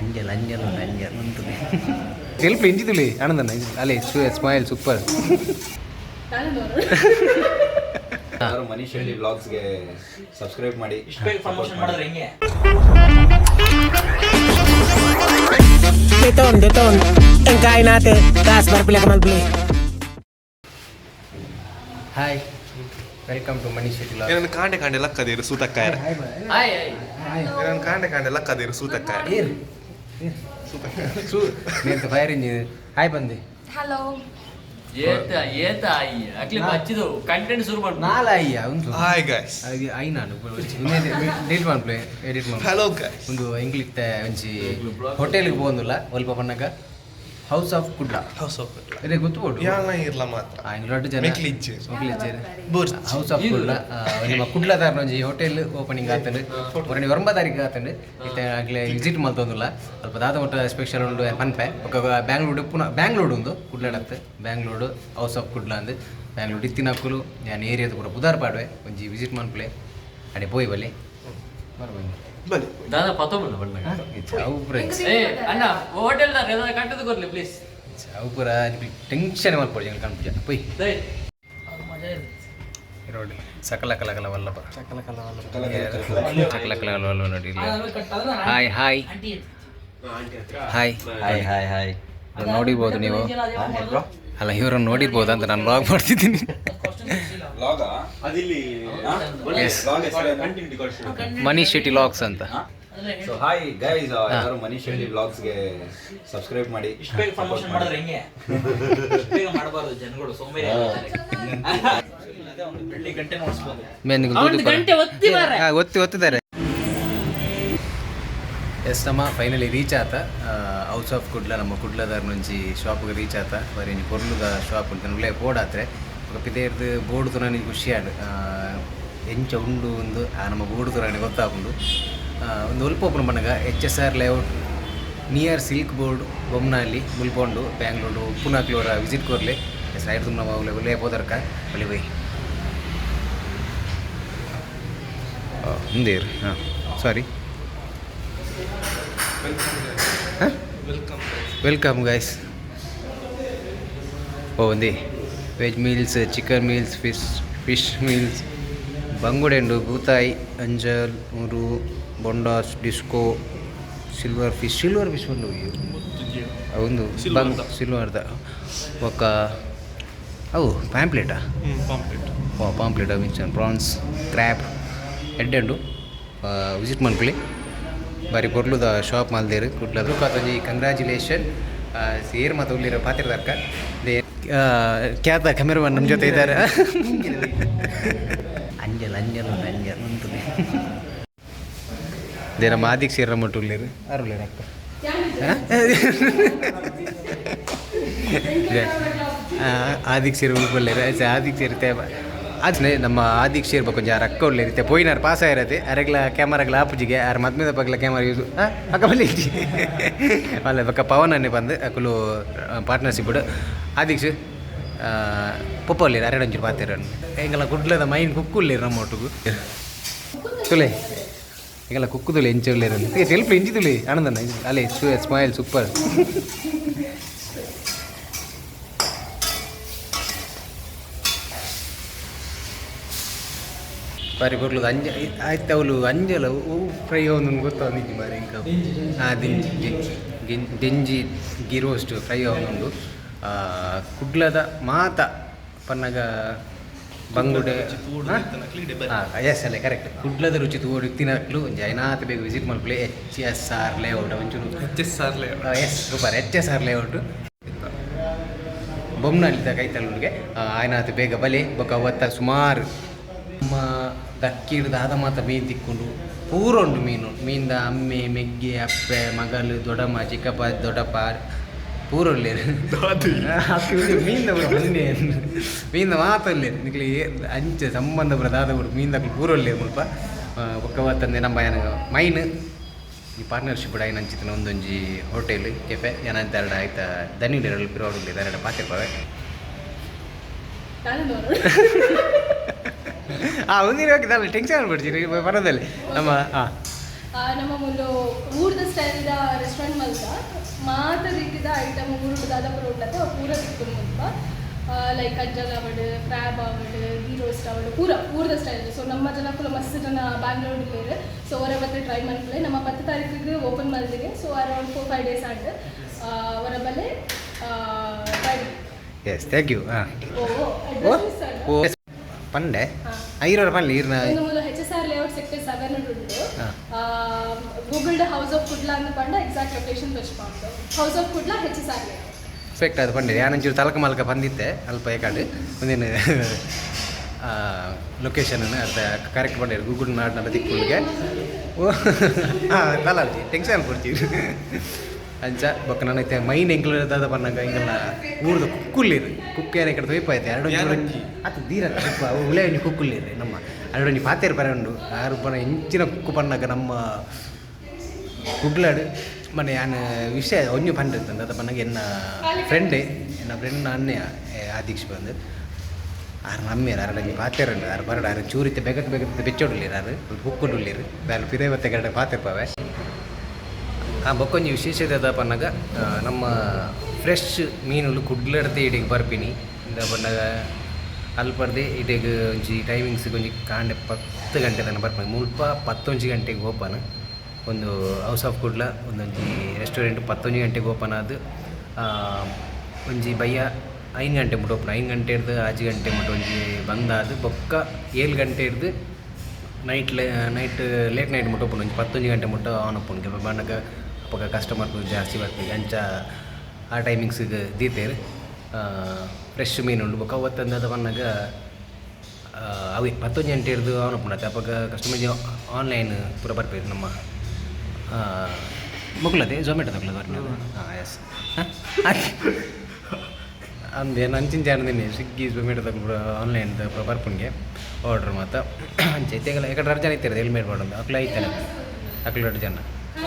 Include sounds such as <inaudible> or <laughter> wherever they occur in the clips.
ಅಂಜಲ್ അഞ്ചൽ ಉಂಟು ಅಂಜಲ್ ಉಂಟು ಸ್ವಲ್ಪ അല്ലേ സ്മൈൽ സൂപ്പർ ಯಾರು ಮನೀಶ್ ಹೇಳಿ ಬ್ಲಾಗ್ಸ್ಗೆ ಸಬ್ಸ್ಕ್ರೈಬ್ ಮಾಡಿ ಮಾಡಿದ್ರೆ ಹೆಂಗೆ Deton, deton. Ang kain natin. Taas, barpila ka. Hi welcome to Manish Shetty ಏನನ್ನ ಕಾಂಡೆ ಕಾಂಡೆ ಲಕ್ಕದಿರು ಸೂತಕ್ಕಾಯ ಹಾಯ್ ಏನನ್ನ ಕಾಂಡೆ ಕಾಂಡೆ ಲಕ್ಕದಿರು ಸೂತಕ್ಕಾಯ నేను ఫైర్ ఇంజిన్ హాయ్ ಬಂದೆ ಹಲೋ ಏತ ಏತ ಅಯ್ಯ ಅಕ್ಲಿ ಬಚ್ಚಿದು ಕಂಟೆಂಟ್ ಶುರು ಮಾಡ್ಬೋದು ನಾಲ ಅಯ್ಯ ಒಂದು ಹಾಯ್ ಗೈಸ್ అది అయినాను date one play edit one hello guys ಒಂದು ಇಂಗ್ಲಿಷ್ ಒಂಚಿ ಹೋಟೆಲ್ಗೆ ಹೋಗಂದಿಲ್ಲ ಸ್ವಲ್ಪ ಪಣ್ಣಗ house of Kudla house of ಅದೇ ಗೊತ್ತುಬೋಡು ಯಾನ ಇರ್ಲ ಮಾತ್ರ? ಇಂಗ್ಲಂಡ್ ಜನ ಮೆಕ್ಲಿಜ್ಜೆ. ಬೋರ್ಚ್ ಹೌಸ್ ಆಫ್ ಕುಡ್ಲ ನಿಮ್ಮ ಕುಡ್ಲದಾರ ಒಂಜಿ ಹೋಟೆಲ್ ಓಪನಿಂಗ್ ಆತಂಡು ಒರನಿ ಒಂಬ ತಾರೀಕು ಆತಂಡು ಇತ್ತೆ ಆಗ್ಲೇ ವಿಸಿಟ್ ಮಲ್ತೊಂದುಲ್ಲ ಅಲ್ಪ ದಾದ ಮಟ್ಟ ಸ್ಪೆಷಲ್ ಉಂಡು ಪನ್ಪೆ ఒక ಬ್ಯಾಂಗ್ಳೂರು ಪುನಃ ಬ್ಯಾಂಗ್ಳೂರು ಉಂದು ಕುಡ್ಲಡತ್ತೆ ಬ್ಯಾಂಗ್ಳೂರು ಹೌಸ್ ಆಫ್ ಕುಡ್ಲ ಅಂದು. ಬ್ಯಾಂಗ್ಳೂರು ಇತ್ತಿನಕ್ಕಲು ನಾನು ಏರಿಯಾದ ಕೂಡ ಬುಧಾರ್ ಪಾಡ್ವೆ ಒಂಜಿ ವಿಸಿಟ್ ಮನ್ಪ್ಲೆ ಅಡೆ ಪೋಯ್ ಬಲ್ಲಿ. ಬರ್ಬಂದು. ಬಲಿ ದಾದಾ ಪತ್ತೊಂಬತ್ತು ಬಣ್ಣ ಏ ಅಣ್ಣ ಹೋಟೆಲ್ ಕಟ್ಟದು ಕೊರ್ಲಿ ಪ್ಲೀಸ್ ಚಾವು ನಿಮಗೆ ಟೆನ್ಷನ್ ಮಲ್ಪೊಡಿ ಜಂಗ್ ಕಣ್ಪುಜ ಪೈ. ದೈ ಇರೋಡಿ ಸಕಲ ಕಲ ಕಲ ವಲ್ಲಭ ಸಕಲ ಕಲ ಸಕಲ ಕಲ ವಲ್ಲಭ ನೋಡಿ hi hi hi hi hi hi ನೋಡಿಬೋದು ನೀವು. ಅಲ್ಲ ಇವ್ರನ್ನ ನೋಡಿರ್ಬೋದು ಅಂತ ನಾನು ಬ್ಲಾಗ್ ಮಾಡ್ತಿದ್ದೀನಿ. ಮನೀಶ್ ಶೆಟ್ಟಿ ಲಾಗ್ಸ್ ಅಂತ. ಸೊ ಹಾಯ್ ಗೈಸ್ ಯಾರು ಮನೀಶ್ ಹೇಳಿ ಬ್ಲಾಗ್ಸ್ಗೆ ಸಬ್ಸ್ಕ್ರೈಬ್ ಮಾಡಿ ಇಷ್ಟು ಬೇಗ ಪ್ರಮೋಷನ್ ಮಾಡಿದ್ರೆ ಹೆಂಗೆ? ಬೇಗ ಮಾಡಬಾರ್ದು ಜನಗಳು ಆಗ್ತಾರೆ. ಗಂಟೆ ನೋಡಿಸ್ಬೋದು ಮೇನ್ ಅವ್ನ್ದು ಗಂಟೆ ಒತ್ತಿ ಮಾರ್ರೆ. ಒತ್ತಿ ಒತ್ತಿದ್ದಾರೆ ಎಸ್ ನಮ್ಮ ಫೈನಲಿ ರೀಚ್ ಆತ ಹೌಸ್ ಆಫ್ ಕುಡ್ಲ ನಮ್ಮ ಕುಡ್ಲದಾರ నుంచి ಶಾಪ್ಗೆ ರೀಚ್ ಆತ ಬರೀ ನೀ ಕೊರ್ಲುದ ಶಾಪ್ ಅಂತ ಒಳ್ಳೆ ಬೋರ್ಡ್ ಆತ್ರೆ ఒక ಪಿದೇರ್ದು ಬೋರ್ಡ್ ತುರಾನಿ ಖುಷಿ ಆಡು ಎಂಚ ಉಂಡು ಒಂದು ಆ ನಮ್ಮ ಬೋರ್ಡ್ ತುರಾನಿ ಗೊತ್ತಾಪುಂಡು ಆ, ಒಂದು ಒಲ್ಪ ಒಪ್ಪನ ಬಣ್ಣಗ H S R layout near silk board ಬೊಮ್ಮನಲ್ಲಿ ಮುಲ್ಪೊಂಡು Bangalore ಪುನಾಕ್ಲೋರ ವಿಸಿಟ್ ಕೊರ್ಲೆ ಸೈಡ್ ತುಂಬ ನಾವು ಒಳ್ಳೆ ಹೋದರ್ಕ ಒಳ್ಳೆ ಬೈ ಹಿಂದೆ ಇರಿ ಹಾಂ ಸಾರಿ ವೆಲ್ಕಮ್ ವೆಲ್ಕಮ್ ಗೈಸ್ ಓ ಒಂದೇ veg meals chicken meals fish fish meals ಬಂಗುಡೆಂಡು ಬೂತಾಯಿ ಅಂಜಲ್ ಮುರು bondas disco silver fish silver fish ಒಂದು ಒಂದು ಬಂಗ್ ಸಿಲ್ವರ್ದ ఒక ಅವು ಪ್ಯಾಂಪ್ಲೆಟಾ ಪಾಂಪ್ಲೆಟ್ ಓ ಪಾಂಪ್ಲೆಟ್ ಮಿಂಚನ್ ಪ್ರಾನ್ಸ್ ಕ್ರ್ಯಾಬ್ ಎಡ್ಡೆಂಡು ವಿಸಿಟ್ ಮನ್ಪುಲಿ ಬಾರಿ ಪೊರ್ಲುದ ಶಾಪ್ ಮಾಲ್ದೇರು ಕುಡ್ಲದು. ಕಾತೊಂಜಿ ಕಂಗ್ರ್ಯಾಚುಲೇಷನ್ ಸೇರ್ ಮತ್ತು ಉಳ್ಳಿರೋ ಪಾತ್ರದಾರ್ಕ ದೇ ಖ್ಯಾತ ಕೆಮೆರವನ್ ನಮ್ಮ ಜೊತೆ ಇದ್ದಾರೆ. <laughs> ಅಂಜಲ್ ಅಂಜಲ್ ಅಂಜಲ್ ಉಂಟು ದೇ ನಮ್ಮ ಆದಿಕ್ ಸೇರ ಮಟ್ಟು ಉಳ್ಳಿರು ಯಾರು ಉಳ್ಳಿರು ಅಕ್ಕ <laughs> ಆದಿಕ್ ಸೇರಿ ಉಳ್ಕೊಳ್ಳಿರ. ಆದಿಕ್ ಸೇರಿತೆ. ಆದ್ನೆ ನಮ್ಮ ಆದೀಕ್ಷೆ ಇರ್ಬೇಕು ಜಾರ ಅಕ್ಕ ಒಳ್ಳೆ ಇರುತ್ತೆ ಪೋಯಿನಾರು ಪಾಸ್ ಆಗಿರತ್ತೆ. ಅರೆಗ್ಲ ಕ್ಯಾಮರಾಗ್ಲ ಆಪುಜಿಗೆ ಯಾರು ಮದ್ಮೇದ ಪಗ್ಲ ಕ್ಯಾಮರಾ ಯೂಸ್ ಅಕ್ಕ ಬಲ್ಲಿ ಅಲ್ಲ ಪಕ್ಕ ಪವನ್ ಅನ್ನೇ ಬಂದು ಅಕ್ಕಲು ಪಾರ್ಟ್ನರ್ಶಿಪ್ ಆದಿಕ್ ಪೊಪ್ಪಲ್ಲಿರ ಅರೆಡಂಚೂರು ಪಾತಿರ ಎಂಗಲ ಕುಡ್ಲದ ಮೈನ್ ಕುಕ್ಕುಲ್ಲಿರ ನಮ್ಮ ಒಟ್ಟಿಗೂ ತುಲೆ ಎಂಗಲ ಕುಕ್ಕುದುಲೆ ಎಂಚುಲ್ಲಿರ ಸ್ವಲ್ಪ ಎಂಚಿದುಲೆ ಅಲೆ ಅಲ್ಲೇ ಸ್ಮೈಲ್, ಸೂಪರ್. ಬಾರಿ ಬರ್ಲದು ಅಂಜ ಆಯ್ತು ಅವಳು ಅಂಜಲ ಹೂ ಫ್ರೈ ಅವನು ಗೊತ್ತಾವನಿಜ್ಜಿ ಬಾರಿ ಇಂಕ. ಹಾಂ ದಿಂಜಿ ದಿಂಜಿ ಗಿ ರೋಸ್ಟ್ ಫ್ರೈ ಅವನೊಂದು ಕುಡ್ಲದ ಮಾತ ಪನ್ನಗ ಬಂಗುಡೆ ಎಸ್ ಅಲ್ಲೇ ಕರೆಕ್ಟ್ ಕುಡ್ಲದ ರುಚಿ ತೋಡಿ ತಿನ್ನಕ್ಲು ಐನಾತ್ ಬೇಗ ವಿಸಿಟ್ ಮಾಡ್ಕೊಳ್ಳಿ ಎಚ್ ಎಸ್ ಆರ್ ಲೇಔಟ್ ಒಂಚೂರು. ಆರ್ ಸಾರ್ಲೆ yes super H S R layout ಬೊಮ್ಮನಲ್ಲಿದ್ದ ಕೈತಲ್ಲುಗೆ ಆಯ್ನಾಥ ಬೇಗ ಬಲಿ. ಬೊಕ ಅವತ್ತ ಸುಮಾರು ನಮ್ಮ ದಕ್ಕಿಡ್ದು ಆದ ಮಾತ ಮೀನು ತಿಕ್ಕೊಂಡು ಪೂರ ಉಂಡು ಮೀನು ಮೀನ್ದ ಅಮ್ಮೆ ಮೆಗ್ಗೆ ಅಪ್ಪೆ ಮಗಳು ದೊಡ್ಡಮ್ಮ ಚಿಕ್ಕಪ್ಪ ದೊಡ್ಡಪ್ಪ ಪೂರ ಉಳ್ಳೇರು ಮೀನ್ದ ಒಂದೇ ಮೀನ್ದ ಮಾತ ನಿಕ್ಲಿ ಅಂಚೆ ಸಂಬಂಧ ಬರದಾದ ಬಿಡು ಮೀನ್ದ ಪೂರ ಒಳ್ಳೆ ಮುಲ್ಪ. ಒಕ್ಕವತ್ತಂದೆ ನಮ್ಮ ಏನಾಗ ಮೈನ್. ಈ ಪಾರ್ಟ್ನರ್ಶಿಪ್ ಐನ ಅಂಚಿತ್ತಿನ ಒಂದೊಂಜಿ ಹೋಟೆಲ್ ಕೆಫೆ ಏನಂತ ಎರಡು ಆಯ್ತಾ ದನಿಡೆರಡು ಪಿರೋಡು ಎರಡು ಪಾತಿರ್ಪವೆ <laughs> ಆ ಒಂದಿನ ಹೋಗಿದ್ದಲ್ಲ ಟೆನ್ಷನ್ ಆಗ್ಬಿಡ್ತೀರಿ ಬರೋದಲ್ಲಿ. ನಮ್ಮ ಹಾಂ ನಮ್ಮ ಒಂದು ಊಟದ ಸ್ಟೈಲ್ದ ರೆಸ್ಟೋರೆಂಟ್ ಮಾತ ರೀತಿದ ಐಟಮ್ ಊರುಡು ದಾದಾಪುರ ಉಂಡತೆ ಅವು ಪೂರ ತಿಕ್ಕುಡು ಮುಲ್ಪ. ಲೈಕ್ ಅಜ್ಜಲ್ ಅವಡು ಕ್ರ್ಯಾಬ್ ಅವಡು ಗೀ ರೋಸ್ಟ್ ಅವಡು ಪೂರ ಊರ್ದ ಸ್ಟೈಲ್ ಸೊ ನಮ್ಮ ಜನಕ್ಕೂ ಮಸ್ತ್ ಜನ ಬ್ಯಾಂಗ್ಳೂರ್ ಬೇರೆ ಸೊ ಅವರ ಬತ್ತೆ ಟ್ರೈ ಮಾಡ್ಕೊಳ್ಳಿ ನಮ್ಮ ಹತ್ತು ತಾರೀಕಿಗೆ open ಮಾಡಿದಿಗೆ so around four five days add ಅವರ ಬಲೆ ಎಸ್ ಥ್ಯಾಂಕ್ ಯು ಹಾಂ ಓ ಓ ಓ ಪಂಡೆ. ಐರೋರ ಪಲ್ಲಿ ಇರ್ನ ಒಂದು ಮೂಲ H S R layout sector seven ಉಂಟು. ಹಾ. ಗೂಗಲ್ಡ್ ಹೌಸ್ ಆಫ್ ಕುಡ್ಲಾ ಅಂತ ಪಂಡ ಎಕ್ಸಾಕ್ಟ್ ಲೊಕೇಶನ್ ತೋರಿಸ್ಕೊಂಡು house of Kudla H S R layout perfect ಅದು ಪಂಡೆ ಯಾನಂಚೂರು ತಲಕ ಮಲಕ ಬಂದಿತ್ತೆ ಅಲ್ಪ ಏಕಾಡು ಒಂದೇನು ಲೊಕೇಶನ್ ಅರ್ಧ ಕರೆಕ್ಟ್ ಪಂಡೆ ಗೂಗಲ್ ನಾಡ್ನ ದಿಕ್ಕುಳಿಗೆ ಓ ಹಾಂ ಕಲಾಲ್ಜಿ ಟೆನ್ಷನ್ ಕೊಡ್ತೀವಿ. ಅಂಚ ಬೊಕ್ಕ ನನಗೆ ಮೈನ್ ಎಂಕ್ಲದ ಬಂದಂಗ ಹಿಂಗೆಲ್ಲ ಊರ್ದು ಕುಕ್ಕುಲ್ಲಿರಿ ಕುಕ್ಕೇರೆ ಕಡೆ ದ್ವೀಪ ಐತೆ ಎರಡು ಅದು ದೀರ ಉಳೆ ಹಣ್ಣು ಕುಕ್ಕುಲ್ಲಿರು ನಮ್ಮ. ಎರಡು ಒಂಜಿ ಪಾತೇರು ಬರ ಉಂಡು ಆರು ಬನ ಹೆಂಚಿನ ಕುಕ್ಕು ಪನ್ನಾಗ ನಮ್ಮ ಕುಗ್ಲಾಡು. ಮನೆ ಯಾನ ವಿಷಯ ಒಂಜು ಪಂಡ್ ಅದು ಪನ್ನಗ ಎನ್ನ ಫ್ರೆಂಡ್ ಎನ್ನ ಫ್ರೆಂಡ್ ಅನ್ನೆಯ ಆದೀಕ್ಷ ಬಂದು. ಆರು ನಮ್ಮೇರು ಅರಡಂಗಿ ಪಾತೇರುಂಡು ಆರು ಬರಡು ಆರು ಚೂರಿತ್ತೆ ಬೇಗಕ್ಕೆ ಬೇಗತ್ತೆ ಬೆಚ್ಚೋಡುಲ್ಲಿರು ಆರು ಹುಕ್ಕುಡುಲ್ಲಿರು ಬೇರೆ ಪಿರೇವತ್ತೆ ಗರಡೆ ಪಾತಿರ್ಪಾವೆ ಆ ಬೊಕ್ಕೊಂಜಿ ವಿಶೇಷತೆ ಪನ್ನಗ ಅನ್ನಾಗ ನಮ್ಮ ಫ್ರೆಶ್ ಮೀನುಲು ಕುಡ್ಲಡ್ದೆ ಇಡಿಗೆ ಬರ್ಪಿನಿ. ಇಂದ ಅಲ್ಪಡ್ದೆ ಇಡೆಗ್ ಒಂಜಿ ಟೈಮಿಂಗ್ಸ್ ಒಂಜಿ ಕಾಂಡೆ ಪತ್ತು ಗಂಟೆ ತನಕ ಬರ್ಪಿನಿ. ಮುಲ್ಪ ಪತ್ತೊಂಜಿ ಗಂಟೆಗೆ ಓಪನ್. ಒಂದು ಹೌಸ್ ಆಫ್ ಕುಡ್ಲ ಒಂದೊಂಜಿ ರೆಸ್ಟೋರೆಂಟ್ ಪತ್ತೊಂಜಿ ಗಂಟೆಗೆ ಓಪನ್ ಆ, ಒಂಜಿ ಬಯ್ಯ ಐದು ಗಂಟೆ ಮುಟ್ಟು ಓಪನ್. ಐದು ಗಂಟೆ ಹಿಡ್ದು ಆಜು ಗಂಟೆ ಮುಟ್ಟ ಒಂಜಿ ಬಂದಾದ ಬೊಕ್ಕ ಏಳು ಗಂಟೆ ಹಿಡ್ದು ನೈಟ್ ನೈಟ್ ಲೇಟ್ ನೈಟ್ ಮುಟ್ಟ ಓಪನ್. ಒಂಜಿ ಪತ್ತೊಂಜಿ ಗಂಟೆ ಮುಟ್ಟ ಆನ್ ಓಪನ್ ಬಣ್ಣಗ ಅಪ್ಪಗ ಕಸ್ಟಮರ್ ಜಾಸ್ತಿ ಬರ್ತೀವಿ ಅಂಚ ಆ ಟೈಮಿಂಗ್ಸಿಗೆ ದೀತೇರು ಫ್ರೆಶ್ ಮೀನು ಉಂಡು ಬೊಕ್ಕ ಅವತ್ತಂದದ ಬಂದಾಗ ಅವೆ ಪತ್ತೊಂಜಿ ಗಂಟೆ ಇರ್ದು ಅವನು ಪುಣತೆ ಅಪ್ಪಾಗ ಕಸ್ಟಮರ್ ಆನ್ಲೈನ್ ಪೂರ ಬರ್ಬೇಕು ನಮ್ಮ ಮೊಗ್ಲದೆ ಝೊಮ್ಯಾಟೊ ತಗೊಳ್ಳೋದು ಬರ್ನದು ಹಾಂ? ಎಸ್ ಅಂದೆ ನಂಚಿನ ಜಾಣದಿನಿ ಸ್ವಿಗ್ಗಿ ಝೊಮ್ಯಾಟೊ ತಗೊಂಡು ಆನ್ಲೈನ್ ಬರ್ಪನ್ಗೆ ಆರ್ಡ್ರ್ ಮಾತ ಅಂಚೈತೆಗಲ್ಲ ಯಾಕಡೆ ರಜೆ ಐತಿರೋದು ಹೆಲ್ಮೆಟ್ ಮಾಡೋದು ಅಕ್ಲ ಐತೆ ಅಕ್ಲ ಎರಡು ಜನ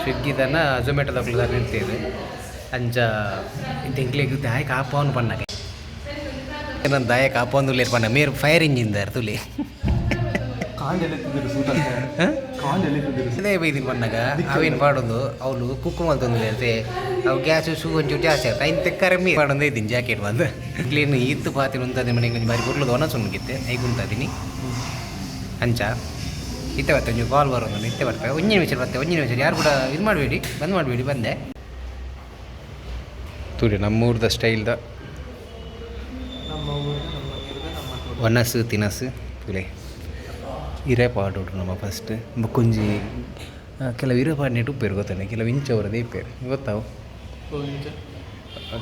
ಸ್ವಿಗ್ಗಿದನ್ನ ಝೊಮ್ಯಾಟೊ ತಗೊಳ್ಳೋದಾಗ ನಿಂತಿದೆ ಅಂಚ ತಿಂಕ್ಲಿಗೆ ದಾಯ ಆಪೋನ್ ಪನ್ನಗೆ ನನ್ನ ದಾಯ ಆಪೋನ್ ಲೇರ್ ಪಣ್ಣ ಮೇರ್ ಫೈರ್ ಇಂಜಿನ್ ದಾರ್ ತುಲಿ ಅದೇ ಬೈದಿನ ಬಂದಾಗ ಅವೇನು ಮಾಡೋದು? ಅವಳು ಕುಕ್ಕು ಮಲ್ತೊಂದು ಹೇಳ್ತೆ. ಅವು ಗ್ಯಾಸ್ ಶೂ ಒಂಚೂರು ಜಾಸ್ತಿ ಆಗ್ತದೆ ಐನ್ ಕರಮಿ. ಮಾಡೋದೇ ಇದ್ದೀನಿ ಜಾಕೆಟ್ ಬಂದು. ಕ್ಲೀನ್ ಇತ್ತು ಪಾತಿನ ಉಂತದೆ ಮನೆಗೆ ಬಾರಿ ಕೊಡ್ಲದು ಒಣ ಸುಣ್ಣಗಿತ್ತೆ ಐದು ಉಂತದೀನಿ ಅಂಚ. ಇತ್ತೆ ಬರ್ತೇವೆ ನೀವು ಕಾಲ್ ಬರೋದು ನಿತ್ಯ ಬರ್ತೇವೆ ಒಂಜಿನ ನಿಮಿಷ ಬರ್ತೇವೆ ಒಂಜಿನ ನಿಮಿಷ ಯಾರು ಕೂಡ ಇದು ಮಾಡಬೇಡಿ ಬಂದ್ ಮಾಡಬೇಡಿ ಬಂದೆ. ತುರಿ ನಮ್ಮೂರ್ದ ಸ್ಟೈಲ್ದ ಒನಸು ತಿನಸು ತುಲೆ ಪಾಡು ನಮ್ಮ ಫಸ್ಟ್ ಬೊಕ್ಕೊಂಜಿ ಕೆಲವು ಹಿರೇಪಾಡು ನೆಟ್ಟು ಉಪ್ಪೇರು ಗೊತ್ತಾನೆ ಕೆಲವು ಇಂಚವರದೇ ಇಪ್ಪೇರು ಗೊತ್ತಾವು?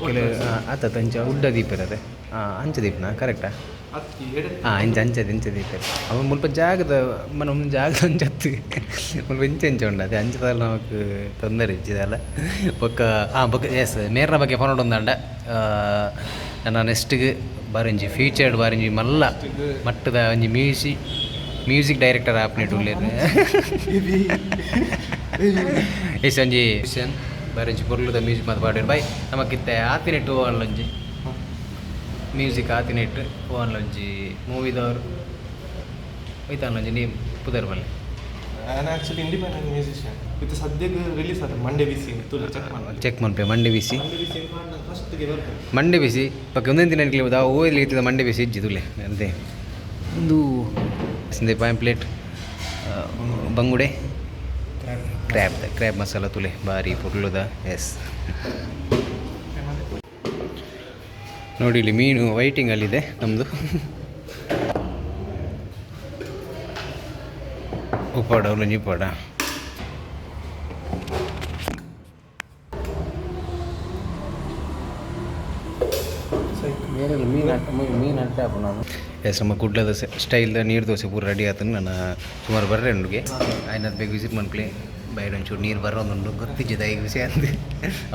ಕೆಲವು ಆತ ಅಂಚ ಉಡ್ಡ ಹಾಂ ಅಂಚ ದೀಪನ ಕರೆಕ್ಟಾ ಹಾಂ ಇಂಚ ಅಂಚದ ಇಂಚ ದೀಪ ಅವ ಮುಲ್ಪ ಜಾಗದ ಮನ ಒಂದು ಜಾಗ ಅಂಚತ್ತು ಮುಲ್ಪ ಇಂಚ ಇಂಚ ಉಂಡು ಅದೇ ಅಂಚದಲ್ಲ ನಮಕ್ ತೊಂದರೆ ಇಚ್ಚಿದಲ್ಲ ಬೊಕ್ಕ ಹಾಂ ಬೊಕ್ಕ ಎಸ್ ಮೇರ್ನ ಬಗ್ಗೆ ಫೋನ್ ಒಂದಂಡ ನನ್ನ ನೆಕ್ಸ್ಟ್ಗೆ ಬಾರಿಂಜಿ ಫ್ಯೂಚರ್ಡ್ ಬಾರಿಂಜಿ ಮಲ್ಲ. ಮಟ್ಟದ ಒಂಜಿ ಮ್ಯೂಸಿಕ್ ಮ್ಯೂಸಿಕ್ ಡೈರೆಕ್ಟರ್ ಆಪ್ನೆಟ್ ಉಳ್ಳೇರು ಎಸ್ ಒಂಜಿ ಬಾರಿಂಜಿ ಪೊರ್ಲುದ ಮ್ಯೂಸಿಕ್ ಮಾತು ಪಾಡಿರು ಬೈ ನಮಕ್ಕಿತ್ತೆ ಆತಿನೆಟ್ಟು ಓನ್ಲೊಂಜಿ ಮ್ಯೂಸಿಕ್ ಆತಿನೆಟ್ಟು ಮೂವಿದವರು ಮೂವಿದವ್ರು ಒಯ್ತಾನೊಂಜಿ ನೀ ಪುದರ್ ಬಲ್ಲೆ. ನಾನು ಆ್ಯಕ್ಚುಲಿ ಇಂಡಿಪೆಂಡೆಂಟ್ ಮ್ಯೂಸಿಷಿಯನ್ ಇದು ಸದ್ಯಕ್ಕೆ ರಿಲೀಸ್ ಆದ ಮಂಡೆ ಬಿಸಿ ಚೆಕ್ ಮಾಡಿ ಚೆಕ್ ಮನ್ಪೆ ಮಂಡೆ ಬಿಸಿ ಮಂಡೆ ಬಿಸಿ ಪಕ್ಕ ಒಂದೊಂದು ದಿನ ಇರ್ಲಿಲ್ಲ ಆ ಓಯ್ಲಿ ಇತ್ತಿದ ಮಂಡೆ ಬಿಸಿ ಇಜ್ಜಿ ತುಲೆ ಅಂತೆ ಒಂದು ಪಾಯಿಂಟ್ ಪ್ಲೇಟ್ ಬಂಗುಡೆ. ಕ್ರ್ಯಾಬ್ ಕ್ರ್ಯಾಬ್ ಮಸಾಲ ತುಲೆ ಬಾರಿ ಪುರ್ಲುದ ಎಸ್ ನೋಡಿ ಇಲ್ಲಿ ಮೀನು ವೈಟಿಂಗಲ್ಲಿದೆ ನಮ್ಮದು ಉಪ್ಪಾಡ ಅವಲಂಜಿ ಉಪ್ಪಾಡ. ಎಸ್ ನಮ್ಮ ಕುಡ್ಲದ ಸ್ಟೈಲ್ದ ನೀರು ದೋಸೆ ಪೂರ ರೆಡಿ ಆತನ ನಾನು ಸುಮಾರು ಬರ್ರೆ ನನಗೆ ಆಯ್ನದು ಬೇಗ ವಿಸಿಟ್ ಮಾಡ್ಕ್ಲಿ ಬೈಡ್ ಒಂಚೂರು ನೀರು ಬರೋದುಂಡು ಗೊತ್ತಿಜ್ಜಿದ ಈಗ ವಿಷಯ ಅಂದು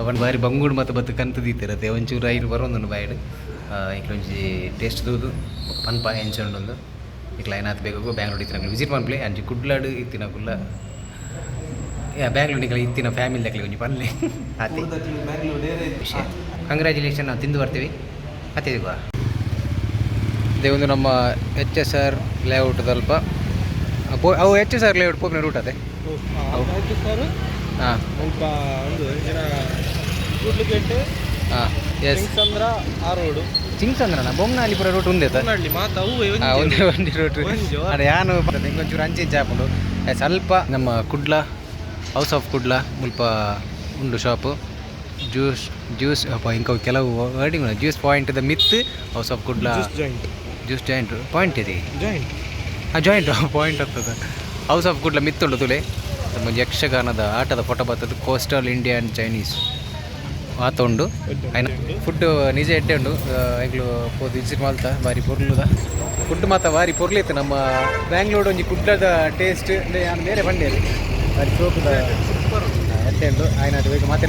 ಅವನ್ ಬಾರಿ ಬಂಗುಡು ಮತ್ತು ಬತ್ತು ಕಂತು ದೀತಿರತ್ತೆ ಒಂಚೂರು ಐದು ಬರೋದುಂಡು ಬಾಯ್ಡ್ ಇಕ್ಲೊಂಜಿ ಟೇಸ್ಟ್ ದೂದು ಪನ್ಪ ಎಂಚೊಂಡೊಂದು ಇಕ್ಲ ಏನಾದ್ರು ಬೇಕು ಬ್ಯಾಂಗ್ಳೂರ್ ಇತ್ತಿನ ವಿಸಿಟ್ ಮಾಡ್ಕ್ಲಿ ಅಂಚಿ ಕುಡ್ಲಾಡು ಇತ್ತಿನ ಕುಲ್ಲ. ಬ್ಯಾಂಗ್ಳೂರ್ ನಿಕ್ಲ ಇತ್ತಿನ ಫ್ಯಾಮಿಲಿ ಲೆಕ್ಕಲಿ ಒಂಜಿ ಪನ್ಲೆ. ಅತಿ ವಿಷಯ. ಕಂಗ್ರ್ಯಾಚುಲೇಷನ್ ನಾವು ತಿಂದು ಬರ್ತೀವಿ. ಮತ್ತೆ ಅದೇ ಒಂದು ನಮ್ಮ ಎಚ್ ಎಸ್ ಆರ್ ಲೇಔಟ್ ಸ್ವಲ್ಪ ಅವು ಎಚ್ ಎಸ್ ಆರ್ ಲೇಔಟ್ ಪೋಪ್ನ ರೂಟ್ ಅದೇ. ಹಾಂ. ಸ್ವಲ್ಪ ಒಂದು ಏನ ಕೂಡ್ಲಿಗೆಟ್ ಹಾಂ ಎಸ್ ಚಂದ್ರ ಆ ರೋಡು ಬೊಮ್ಮನಹಳ್ಳಿಪುರ ರೂಟ್ ಮಾತಾವು ಆ, ಒಂದೇ ಒಂದೇ ರೂಟ್. ಅದೇ ಯಾನು ಇಂಕೊಂಚೂರು ಅಂಚೆ ಇಂಚೆ ಹಾಕೊಂಡು. ಏ, ಸ್ವಲ್ಪ ನಮ್ಮ ಕುಡ್ಲ ಹೌಸ್ ಆಫ್ ಕುಡ್ಲ ಮುಲ್ಪ ಉಂಡು ಶಾಪು ಜ್ಯೂಸ್ ಜ್ಯೂಸ್ ಅಪ್ಪ ಇಂಕ ಕೆಲವು ವರ್ಡಿಂಗ್ juice point the myth house of Kudla. Joint juice joint point ಇದೆ ಜಾಯಿಂಟ್ ಆ ಜಾಯಿಂಟ್ ಪಾಯಿಂಟ್ ಆಗ್ತದೆ. ಹೌಸ್ ಆಫ್ ಗುಡ್ಲ ಮಿತ್ತುಂಡು ತುಲೆ. ನಮ್ಮ ಯಕ್ಷಗಾನದ ಆಟದ ಫೋಟೋ ಬರ್ತದೆ. ಕೋಸ್ಟಲ್ ಇಂಡಿಯನ್ ಚೈನೀಸ್ ಆತ ಉಂಡು ಆಯ್ನ ಫುಡ್ ನಿಜ ಎಡ್ಡೆ ಉಂಡು. ಈಗಲು ಪೋದು ವಿಸಿಟ್ ಮಾಲ್ತ ಬಾರಿ ಪೊರ್ಲುದ. ಫುಡ್ ಮಾತ ಬಾರಿ ಪೊರ್ಲಿತ್ತು. ನಮ್ಮ ಬ್ಯಾಂಗ್ಳೂರು ಒಂಜಿ ಕುಡ್ಲದ ಟೇಸ್ಟ್ ನಾನು ಬೇರೆ ಬಂಡೆ ಬಾರಿ ಸೋಪದ ಎಡ್ಡೆ ಉಂಡು. ಆಯ್ನ ಅದು ಮಾತಾಡಿ